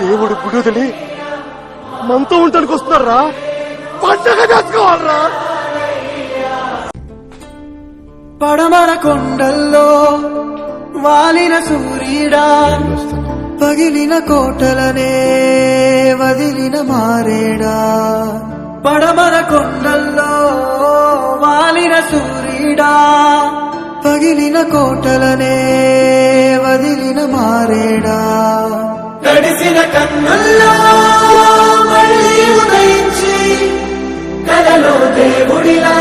దేవుడు గుడి వదిలి మనతో ఉండడానికి వస్తున్నారా? పండగ చేసుకోవాలరా? పడమర కొండల్లో వాలిన సూర్యుడా పగిలిన కోటలనే వదిలిన మారేడా. పడమర కొండల్లో వాలిన సూర్యుడా పగిలిన కోటలనే వదిలిన మారేడా. తడిసిన కన్నుల్లో మళ్ళీ ఉదయించి కలలో దేవుడిలా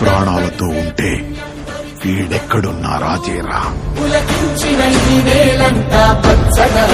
ప్రాణాలతో ఉంటే వీడెక్కడున్నా రాజేరా? పులకించిన ఈ నేలంతా పచ్చగా